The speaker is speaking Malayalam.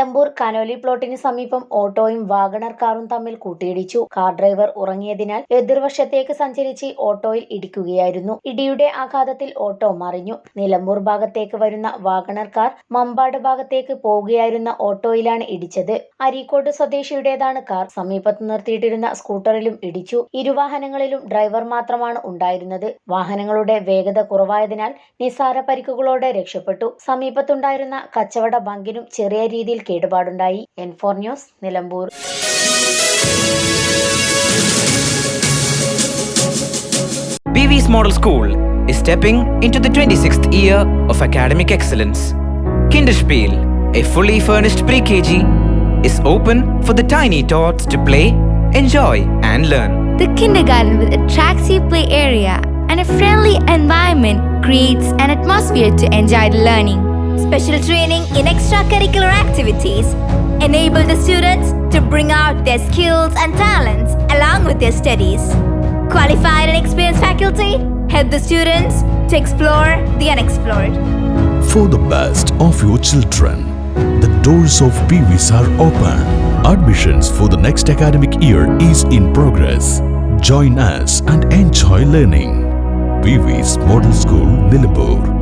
Nilambur Conolly പ്ലോട്ടിന് സമീപം ഓട്ടോയും വാഗണർ കാറും തമ്മിൽ കൂട്ടിയിടിച്ചു. കാർ ഡ്രൈവർ ഉറങ്ങിയതിനാൽ എതിർവശത്തേക്ക് സഞ്ചരിച്ച് ഓട്ടോയിൽ ഇടിക്കുകയായിരുന്നു. ഇടിയുടെ ആഘാതത്തിൽ ഓട്ടോ മറിഞ്ഞു. നിലമ്പൂർ ഭാഗത്തേക്ക് വരുന്ന വാഗണർ കാർ മമ്പാട് ഭാഗത്തേക്ക് പോവുകയായിരുന്ന ഓട്ടോയിലാണ് ഇടിച്ചത്. അരീക്കോട് സ്വദേശിയുടേതാണ് കാർ. സമീപത്ത് നിർത്തിയിട്ടിരുന്ന സ്കൂട്ടറിലും ഇടിച്ചു. ഇരുവാഹനങ്ങളിലും ഡ്രൈവർ മാത്രമാണ് ഉണ്ടായിരുന്നത്. വാഹനങ്ങളുടെ വേഗത കുറവായതിനാൽ നിസ്സാര പരിക്കുകളോടെ രക്ഷപ്പെട്ടു. സമീപത്തുണ്ടായിരുന്ന കച്ചവട ബങ്കിനും ചെറിയ രീതിയിൽ കേടുപാടുണ്ടായി N four news Nilambur PV's Model School is stepping into the 26th year of academic excellence. Kinderspiel, a fully furnished pre KG, is open for the tiny tots to play, enjoy, and learn. The kindergarten with attractive play area and a friendly environment creates an atmosphere to enjoy the learning. Special training in extracurricular activities enable the students to bring out their skills and talents along with their studies. Qualified and experienced faculty help the students to explore the unexplored. For the best of your children, the doors of PVs are open. Admissions for the next academic year is in progress. Join us and enjoy learning. PV's Model School, Nilambur.